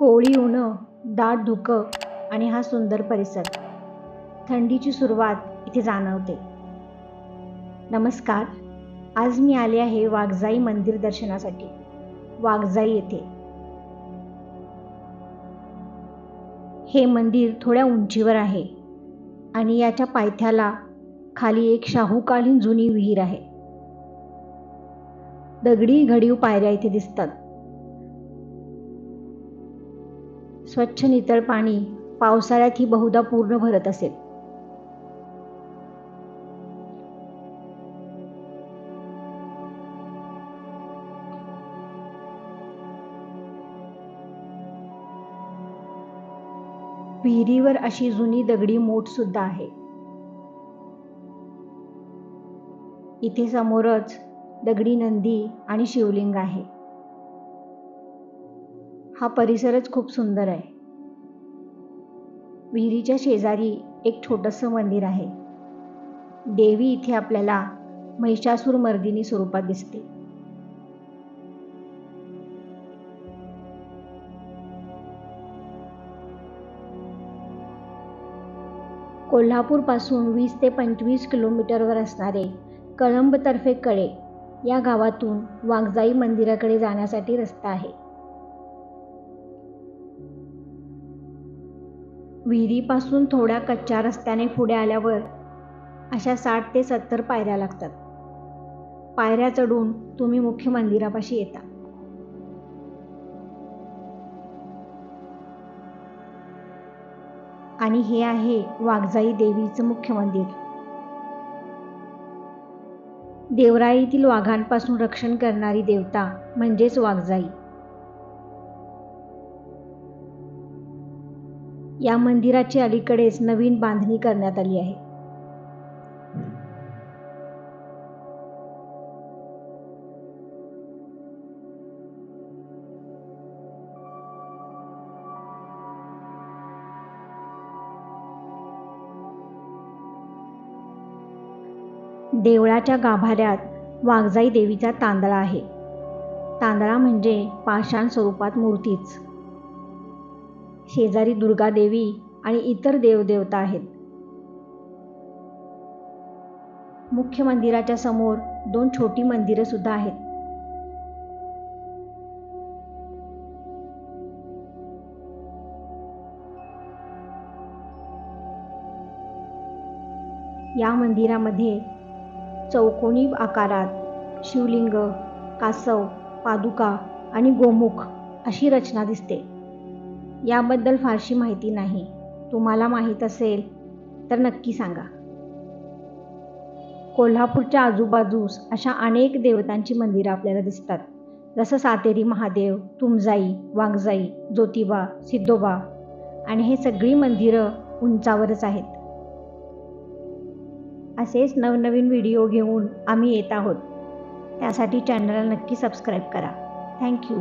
कोवळी उन्हं दाट धुकं आणि हा सुंदर परिसर. थंडीची सुरुवात इथे जाणवते. नमस्कार आज मी आले आहे वाघजाई मंदिर दर्शनासाठी. वाघजाई येथे. हे मंदिर थोड्या उंचीवर आहे आणि याच्या पायथ्याला खाली एक शाहूकालीन जुनी विहीर आहे. दगडी घडीव पायऱ्या इथे दिसतात. स्वच्छ नितळ पाणी पावसाळ्यात ही बहुधा पूर्ण भरत असेल. विहिरीवर अशी जुनी दगडी मोठ सुद्धा आहे. इथे समोरच दगडी नंदी आणि शिवलिंग आहे. हा परिसरच खूप सुंदर आहे. विहिरीच्या शेजारी एक छोटंसं मंदिर आहे. देवी इथे आपल्याला महिषासूर मर्दिनी स्वरूपात दिसते. कोल्हापूरपासून वीस ते पंचवीस किलोमीटरवर असणारे कळंबतर्फे कळे या गावातून वाघजाई मंदिराकडे जाण्यासाठी रस्ता आहे. विहिरीपासून थोड्या कच्च्या रस्त्याने पुढे आल्यावर अशा साठ ते सत्तर पायऱ्या लागतात. पायऱ्या चढून तुम्ही मुख्य मंदिरापाशी येता. आणि हे आहे वाघजाई देवीचं मुख्य मंदिर. देवराईतील वाघांपासून रक्षण करणारी देवता म्हणजेच वाघजाई. या मंदिराची अलीकडेच नवीन बांधणी करण्यात आली आहे. देवळाच्या गाभाऱ्यात वाघजाई देवीचा तांदळा आहे. तांदळा म्हणजे पाषाण स्वरूपात मूर्तीच. शेजारी दुर्गादेवी आणि इतर देवदेवता आहेत. मुख्य मंदिराच्या समोर दोन छोटी मंदिरं सुद्धा आहेत. या मंदिरामध्ये चौकोनी आकारात शिवलिंग कासव पादुका आणि गोमुख अशी रचना दिसते. याबद्दल फारशी माहिती नाही. तुम्हाला माहीत असेल तर नक्की सांगा. कोल्हापूरच्या आजूबाजूस अशा अनेक देवतांची मंदिरं आपल्याला दिसतात. जसं सातेरी महादेव तुमजाई वांगजाई ज्योतिबा सिद्धोबा आणि हे सगळी मंदिरं उंचावरच आहेत. असेच नवनवीन व्हिडिओ घेऊन आम्ही येत आहोत. त्यासाठी चॅनलला नक्की सबस्क्राईब करा. थँक्यू